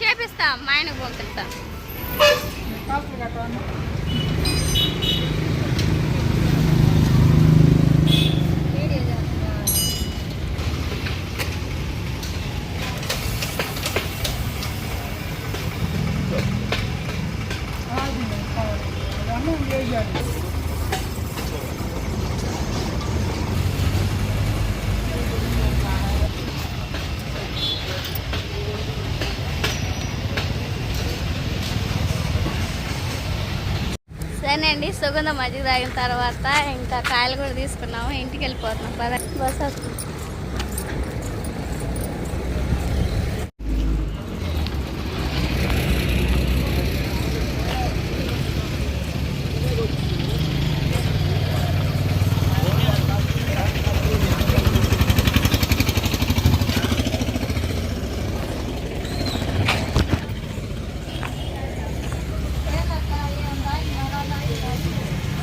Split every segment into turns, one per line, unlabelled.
చేపిస్తాం మా ఆయనకు పంపిస్తాం. సరే అండి సుగంధ మజ్జిగ తాగిన తర్వాత ఇంకా కాయలు కూడా తీసుకున్నాము ఇంటికి వెళ్ళిపోతున్నాం. పద. బస్ వస్తుంది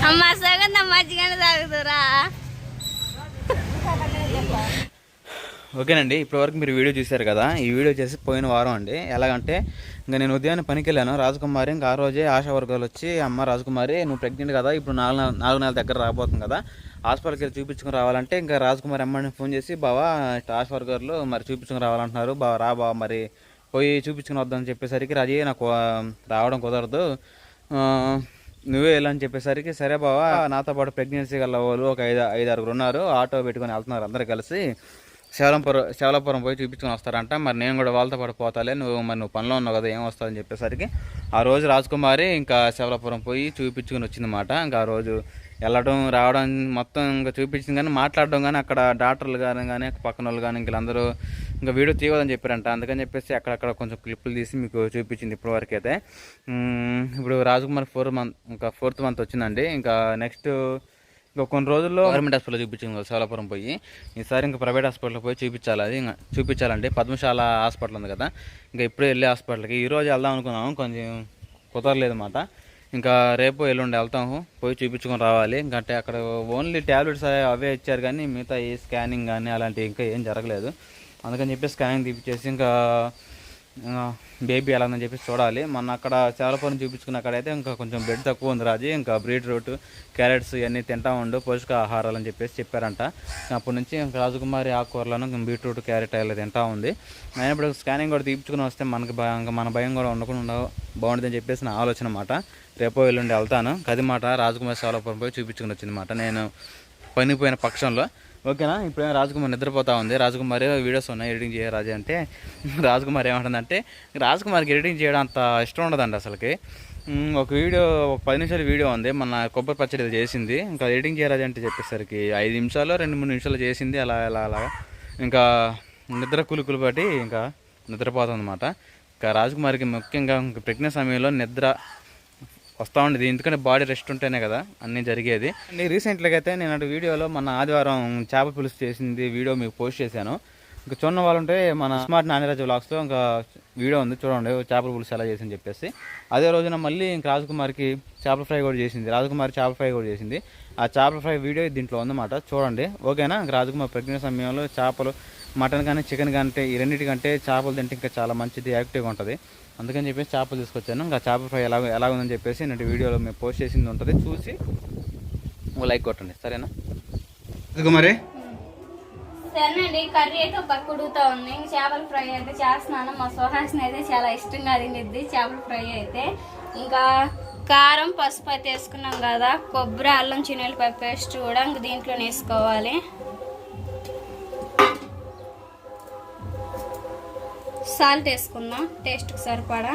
అమ్మ సుగంధ మజ్జిగని తాగుతురా
ఓకేనండి ఇప్పటివరకు మీరు వీడియో చూశారు కదా ఈ వీడియో చేసి పోయిన వారం అండి. ఎలాగంటే ఇంకా నేను ఉదయాన్నే పనికి వెళ్ళాను రాజకుమారి ఇంకా ఆ రోజే ఆశా వర్గాలు వచ్చి అమ్మ రాజకుమారి నువ్వు ప్రెగ్నెంట్ కదా ఇప్పుడు నాలుగు నాలుగు నెలల దగ్గర రాబోతుంది కదా హాస్పిటల్కి వెళ్ళి చూపించుకుని రావాలంటే ఇంకా రాజకుమారి అమ్మని ఫోన్ చేసి బావా ఆశా వర్గాలు మరి చూపించుకుని రావాలంటున్నారు బావ రా బావ మరి పోయి చూపించుకుని వద్దని చెప్పేసరికి రాజీ నాకు రావడం కుదరదు. నువ్వే వెళ్ళని చెప్పేసరికి సరే బావా నాతో పాటు ప్రెగ్నెన్సీ గల వాళ్ళు ఒక ఐదు ఐదు ఆరుగురు ఉన్నారు. ఆటో పెట్టుకొని వెళ్తున్నారు అందరు కలిసి. శివలంపురం శివలాపురం పోయి చూపించుకొని వస్తారంట. మరి నేను కూడా వాళ్ళతో పాటు పోతాలే. నువ్వు మరి నువ్వు పనిలో ఉన్నావు కదా ఏం వస్తుందని చెప్పేసరికి ఆ రోజు రాజకుమారి ఇంకా శివలాపురం పోయి చూపించుకొని వచ్చిందన్నమాట ఇంకా ఆ రోజు వెళ్ళడం రావడం మొత్తం ఇంకా చూపించింది కానీ మాట్లాడడం కానీ అక్కడ డాక్టర్లు కానీ కానీ పక్కన వాళ్ళు కానీ వీళ్ళందరూ ఇంకా వీడియో తీయవద్దని చెప్పారంట. అందుకని చెప్పేసి అక్కడక్కడ కొంచెం క్లిప్పులు తీసి మీకు చూపించింది ఇప్పటివరకు అయితే. ఇప్పుడు రాజకుమార్ ఫోర్ మంత్ ఇంకా ఫోర్త్ మంత్ వచ్చిందండి. ఇంకా నెక్స్ట్ ఇంకా కొన్ని రోజుల్లో గవర్నమెంట్ హాస్పిటల్ చూపించింది సోలాపురం పోయి. ఈసారి ఇంకా ప్రైవేట్ హాస్పిటల్కి పోయి చూపించాలి. అది ఇంకా చూపించాలండి. పద్మశాల హాస్పిటల్ ఉంది కదా. ఇంకా ఇప్పుడే వెళ్ళే హాస్పిటల్కి. ఈరోజు వెళ్దాం అనుకున్నాము. కొంచెం కుదరలేదు అన్నమాట ఇంకా రేపు ఎల్లుండి వెళ్తాము. పోయి చూపించుకొని రావాలి. ఇంకంటే అంటే అక్కడ ఓన్లీ ట్యాబ్లెట్స్ అవే ఇచ్చారు కానీ మిగతా ఈ స్కానింగ్ కానీ అలాంటివి ఇంకా ఏం జరగలేదు. అందుకని చెప్పి స్కానింగ్ తీపిచ్చేసి ఇంకా బేబీ ఎలా ఉందని చెప్పి చూడాలి. మొన్న అక్కడ చాలాపురం చూపించుకున్న అక్కడైతే ఇంకా కొంచెం బ్లడ్ తక్కువ ఉంది రాజు. ఇంకా బీట్రూట్ క్యారెట్స్ ఇవన్నీ తింటా ఉండు. పోషకాహారాలు అని చెప్పేసి చెప్పారంట. అప్పటి నుంచి ఇంకా రాజకుమారి ఆకుకూరలను ఇంకా బీట్రూట్ క్యారెట్ అలా తింటా ఉంది. అయినప్పుడు స్కానింగ్ కూడా తీపించుకుని వస్తే మనకి ఇంకా మన భయం కూడా ఉండకుండా బాగుంటుందని చెప్పేసి నా ఆలోచన అన్నమాట. రేపో ఎల్లుండి వెళ్తాను. కదిమాట మాట సేవలపురం పోయి చూపించుకుని వచ్చిందన్నమాట నేను పనిపోయిన పక్షంలో. ఓకేనా? ఇప్పుడు రాజకుమార్ నిద్రపోతా ఉంది. రాజకుమారి వీడియోస్ ఉన్నాయి ఎడిటింగ్ చేయ రాజు అంటే. రాజకుమార్ ఏమంటుందంటే రాజకుమార్కి ఎడిటింగ్ చేయడం అంత ఇష్టం ఉండదండి అసలుకి. ఒక వీడియో ఒక పది నిమిషాల వీడియో ఉంది. మన కొబ్బరి పచ్చడి చేసింది. ఇంకా ఎడిటింగ్ చేయరాజు అంటే చెప్పేసరికి ఐదు నిమిషాలు రెండు మూడు నిమిషాలు చేసింది. అలా అలా అలా. ఇంకా నిద్ర కులుకులు బట్టి ఇంకా నిద్రపోతుంది అనమాట ఇంకా రాజకుమారికి ముఖ్యంగా ప్రెగ్నెంట్ సమయంలో నిద్ర వస్తూ ఉండేది. ఎందుకంటే బాడీ రెస్ట్ ఉంటేనే కదా అన్నీ జరిగేది. అండ్ రీసెంట్గా అయితే నేను అటు వీడియోలో మన ఆదివారం చేప పులుసు చేసింది వీడియో మీకు పోస్ట్ చేశాను. ఇంకా చూడడం వాళ్ళు ఉంటే మన స్మార్ట్ నానిరాజు వ్లాగ్స్లో ఇంకా వీడియో ఉంది. చూడండి చేపల పులుసు ఎలా చేసింది చెప్పేసి. అదే రోజున మళ్ళీ ఇంక రాజకుమార్కి చేపల ఫ్రై కూడా చేసింది. రాజకుమారి చేపల ఫ్రై కూడా చేసింది. ఆ చేపల ఫ్రై వీడియో దీంట్లో ఉందన్నమాట. చూడండి ఓకేనా? ఇంక రాజకుమార్ ప్రజ్ఞ సమయంలో చేపలు మటన్ కానీ చికెన్ కంటే ఈ రెండింటికంటే చేపలు తింటే ఇంకా చాలా మంచిది యాక్టివ్గా ఉంటుంది. అందుకని చెప్పేసి చేపలు తీసుకొచ్చాను. ఇంకా చేపల ఫ్రై ఎలా ఎలా ఉందని చెప్పేసి నేను వీడియోలో మేము పోస్ట్ చేసింది ఉంటుంది. చూసి ఓ లైక్ కొట్టండి. సరేనా? మరి.
సరేనండి కర్రీ అయితే పక్క ఉడుగుతా ఉంది. ఇంక చేపల ఫ్రై అయితే చేస్తున్నాను. మా సుహాసిని అయితే చాలా ఇష్టంగా తిండిద్ది చేపల ఫ్రై అయితే. ఇంకా కారం పసుపు అయితే వేసుకున్నాం కదా. కొబ్బరి అల్లం చిన్నెల్లిపాయ పేస్ట్ కూడా ఇంక దీంట్లో వేసుకోవాలి. సాల్ట్ వేసుకుందాం. టేస్ట్కి సరిపడా.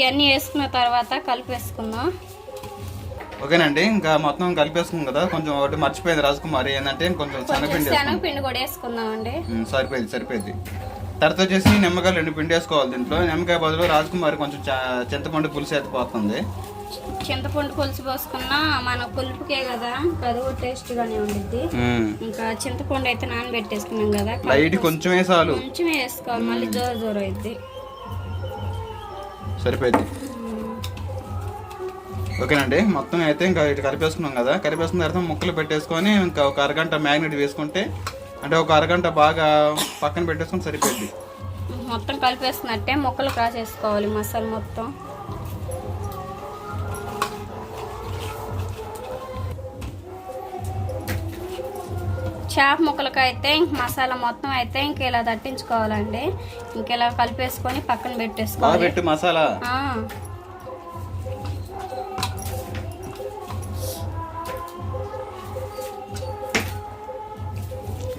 ఇవన్నీ వేసుకున్న తర్వాత కలిపేసుకుందాం
ఓకేనండి ఇంకా మొత్తం కలిపేసుకున్నాం కదా. కొంచెం ఒకటి మర్చిపోయింది రాజకుమారి. ఏంటంటే కొంచెం శనగపిండి.
శనగపిండి కూడా వేసుకుందామండి.
సరిపోయింది సరిపోయింది. తర్వాత వచ్చేసి నిమ్మకాయలు రెండు పిండి వేసుకోవాలి దీంట్లో. నిమ్మకాయ బదులు రాజకుమారి కొంచెం చింతపండు పులుసు అయితే పోతుంది.
చింతపండు పులుసు పోసుకున్నా మన పులుపుకే కదా కూడా టేస్ట్ గానే ఉండిద్ది. ఇంకా చింతపండు అయితే నానబెట్టేసుకున్నాం కదా
లైట్ కొంచెం వేసాలు
కొంచెం వేసుకోవాలి మళ్ళీ జోరు జోరు అయింది
సరిపోయింది. ఓకేనండి మొత్తం అయితే ఇంకా ఇటు కలిపేసుకున్నాం కదా. కలిపేసుకున్న తర్వాత ముక్కలు పెట్టేసుకొని ఇంకా ఒక అరగంట మ్యాగ్నెట్ వేసుకుంటే అంటే ఒక అరగంట బాగా పక్కన పెట్టేసుకొని సరిపోద్ది
మొత్తం కలిపేస్తున్నట్టే ముక్కలు క్రాస్ చేసుకోవాలి మసాలా మొత్తం. చేప ముక్కలకి అయితే ఇంక మసాలా మొత్తం అయితే ఇంక ఇలా దట్టించుకోవాలండి ఇంక ఇలా కలిపేసుకొని పక్కన పెట్టేసుకోవాలి.
పెట్టు మసాలా.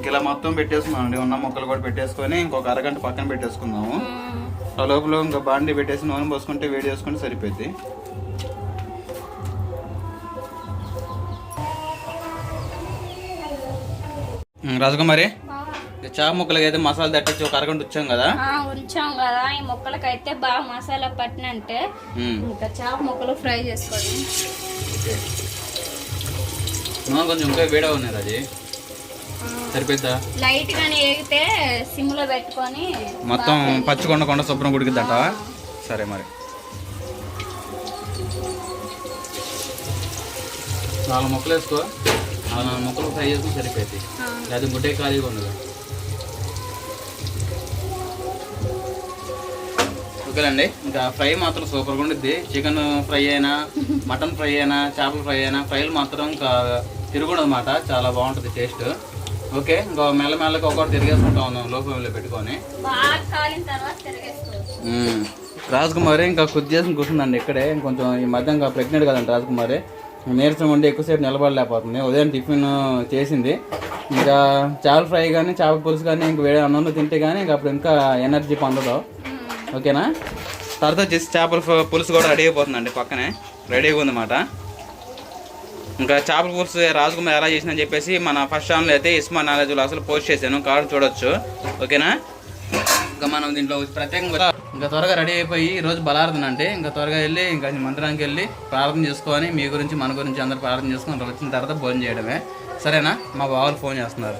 ఇలా మొత్తం పెట్టేసుకున్నాం అండి ఉన్న ముక్కలు కూడా పెట్టేసుకొని ఇంకొక అరగంట పక్కన పెట్టేసుకుందాము. ఆ లోపల ఇంకా బాండి పెట్టేసి నూనె పోసుకుంటే వేడి చేసుకుంటే సరిపోద్ది. రాజకుమారి చేప ముక్కలకి అయితే మసాలా తట్టించి ఒక అరగంట వచ్చాం కదా?
ఉంచాం కదా. ఈ ముక్కలకైతే బాగా మసాలా పట్టినంటే ఇంకా చేప ముక్కలు ఫ్రై చేసుకోండి
కొంచెం ఇంకా వేడిగా ఉన్నాయి రాజీ. సరిపోద్దా
లైట్ గానే ఏగితే సిమ్లో పెట్టుకొని
మొత్తం పచ్చికొండ కొండ శుభ్రం ఉడికిద్దంట సరే మరి. నాలుగు ముక్కలు వేసుకో. ముక్కలు ఫ్రై చేసుకుని సరిపోయింది అది గుడ్డే ఖాళీగా ఉండదు. ఓకేనండి ఇంకా ఫ్రై మాత్రం సూపర్గా ఉండిద్ది. చికెన్ ఫ్రై అయినా మటన్ ఫ్రై అయినా చేపల ఫ్రై అయినా ఫ్రైలు మాత్రం ఇంకా తిరుగుండదు అనమాట చాలా బాగుంటుంది టేస్ట్. ఓకే ఇంకా మెల్లమెల్లగా ఒకటి తిరిగేసుకుంటా ఉన్నాం లో ఫ్లేమ్లో పెట్టుకొని. మ్మ్. రాజకుమారి ఇంకా కొద్ది చేసి కూర్చుందండి ఇక్కడే. కొంచెం ఈ మధ్య ఇంకా ప్రెగ్నెంట్ కదండి రాజకుమారి. నీరసం ఉండి ఎక్కువసేపు నిలబడలేకపోతుంది. ఉదయం టిఫిన్ చేసింది. ఇంకా చేపల ఫ్రై కానీ చేపల పులుసు కానీ ఇంక వేరే అన్నంలో తింటే కానీ ఇంకా అప్పుడు ఇంకా ఎనర్జీ పొందదు. ఓకేనా? తర్వాత వచ్చేసి చేపల పులుసు కూడా రెడీ అయిపోతుందండి పక్కనే. రెడీగా ఉందన్నమాట ఇంకా చేపల పులుసు రాజకుమార్ ఎలా చేసిందని చెప్పేసి మన ఫస్ట్ ఛానల్ అయితే ఇస్మా నాలెడ్జ్లో అసలు పోస్ట్ చేశాను. కార్డు చూడొచ్చు. ఓకేనా? ఇంకా మనం దీంట్లో ప్రత్యేకంగా ఇంకా త్వరగా రెడీ అయిపోయి ఈ రోజు బలార్థన అంటే ఇంకా త్వరగా వెళ్ళి ఇంకా మందిరానికి వెళ్ళి ప్రార్థన చేసుకొని మీ గురించి మన గురించి అందరు ప్రార్థన చేసుకొని వచ్చిన తర్వాత భోజనం చేయడమే. సరేనా? మా బావలు ఫోన్ చేస్తున్నారు.